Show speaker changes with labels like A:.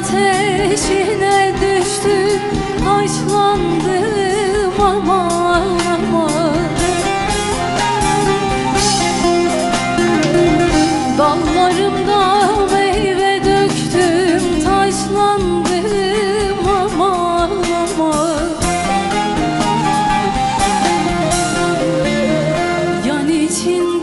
A: ateşine düştüm Haşlandım aman aman Dallarımda meyve döktüm Taşlandım aman aman Yan için